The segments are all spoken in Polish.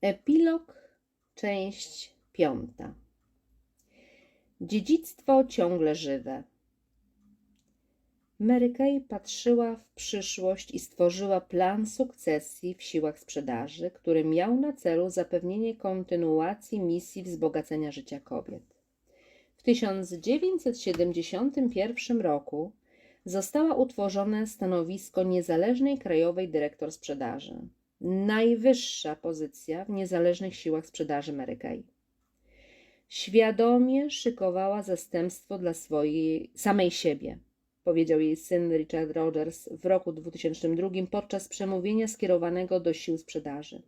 Epilog, część piąta. Dziedzictwo ciągle żywe. Mary Kay patrzyła w przyszłość i stworzyła plan sukcesji w siłach sprzedaży, który miał na celu zapewnienie kontynuacji misji wzbogacenia życia kobiet. W 1971 roku została utworzone stanowisko niezależnej krajowej dyrektor sprzedaży najwyższa pozycja w niezależnych siłach sprzedaży Mary Kay. Świadomie szykowała zastępstwo dla swojej samej siebie, powiedział jej syn Richard Rogers w roku 2002 podczas przemówienia skierowanego do sił sprzedaży.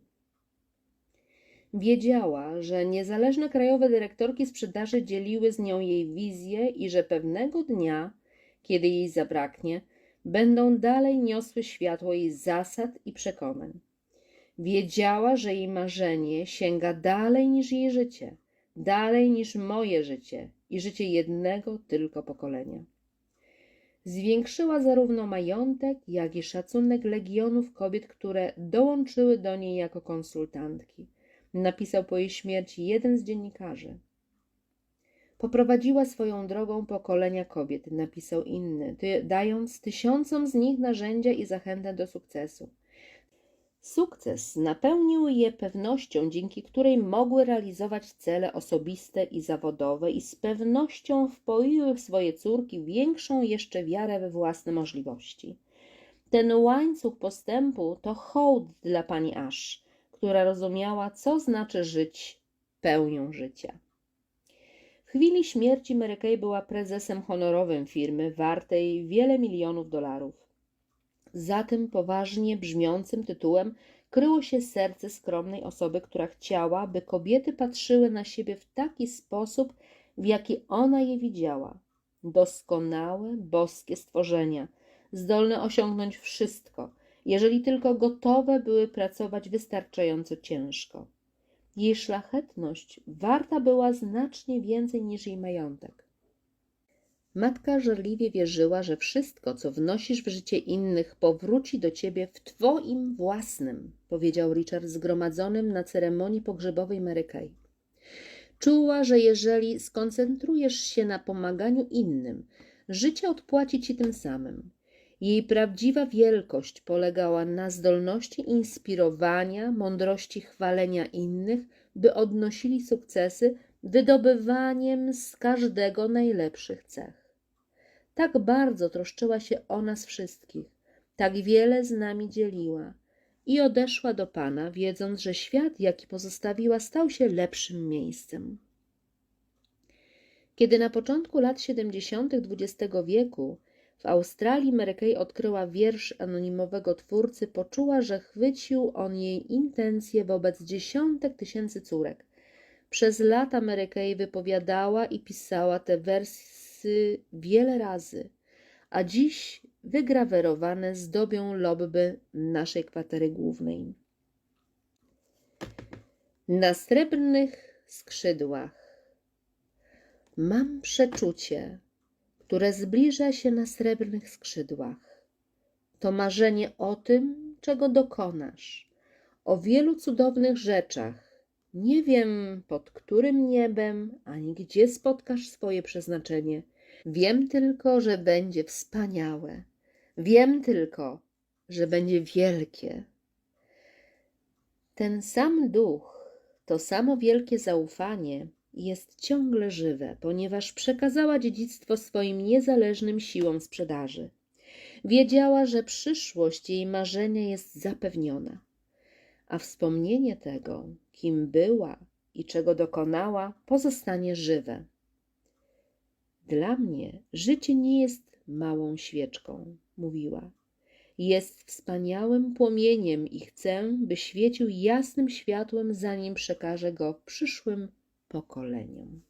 Wiedziała, że niezależne krajowe dyrektorki sprzedaży dzieliły z nią jej wizję i że pewnego dnia, kiedy jej zabraknie, będą dalej niosły światło jej zasad i przekonań. Wiedziała, że jej marzenie sięga dalej niż jej życie, dalej niż moje życie i życie jednego tylko pokolenia. Zwiększyła zarówno majątek, jak i szacunek legionów kobiet, które dołączyły do niej jako konsultantki. Napisał po jej śmierci jeden z dziennikarzy. Poprowadziła swoją drogą pokolenia kobiet, napisał inny, dając tysiącom z nich narzędzia i zachętę do sukcesu. Sukces napełnił je pewnością, dzięki której mogły realizować cele osobiste i zawodowe, i z pewnością wpoiły w swoje córki większą jeszcze wiarę we własne możliwości. Ten łańcuch postępu to hołd dla pani Ash, która rozumiała, co znaczy żyć pełnią życia. W chwili śmierci Mary Kay była prezesem honorowym firmy wartej wiele milionów dolarów. Za tym poważnie brzmiącym tytułem kryło się serce skromnej osoby, która chciała, by kobiety patrzyły na siebie w taki sposób, w jaki ona je widziała. Doskonałe, boskie stworzenia, zdolne osiągnąć wszystko, jeżeli tylko gotowe były pracować wystarczająco ciężko. Jej szlachetność warta była znacznie więcej niż jej majątek. Matka żarliwie wierzyła, że wszystko, co wnosisz w życie innych, powróci do ciebie w twoim własnym, powiedział Richard zgromadzonym na ceremonii pogrzebowej Mary Kay. Czuła, że jeżeli skoncentrujesz się na pomaganiu innym, życie odpłaci ci tym samym. Jej prawdziwa wielkość polegała na zdolności inspirowania, mądrości chwalenia innych, by odnosili sukcesy, wydobywaniem z każdego najlepszych cech. Tak bardzo troszczyła się o nas wszystkich, tak wiele z nami dzieliła i odeszła do Pana, wiedząc, że świat, jaki pozostawiła, stał się lepszym miejscem. Kiedy na początku lat 70. XX wieku w Australii Mary Kay odkryła wiersz anonimowego twórcy, poczuła, że chwycił on jej intencje wobec dziesiątek tysięcy córek. Przez lata Mary Kay wypowiadała i pisała te wiele razy, a dziś wygrawerowane zdobią lobby naszej kwatery głównej. Na srebrnych skrzydłach mam przeczucie, które zbliża się na srebrnych skrzydłach. To marzenie o tym, czego dokonasz, o wielu cudownych rzeczach. Nie wiem pod którym niebem, ani gdzie spotkasz swoje przeznaczenie. Wiem tylko, że będzie wspaniałe. Wiem tylko, że będzie wielkie. Ten sam duch, to samo wielkie zaufanie jest ciągle żywe, ponieważ przekazała dziedzictwo swoim niezależnym siłom sprzedaży. Wiedziała, że przyszłość jej marzenia jest zapewniona, a wspomnienie tego, kim była i czego dokonała, pozostanie żywe. Dla mnie życie nie jest małą świeczką, mówiła. Jest wspaniałym płomieniem i chcę, by świecił jasnym światłem, zanim przekażę go przyszłym pokoleniom.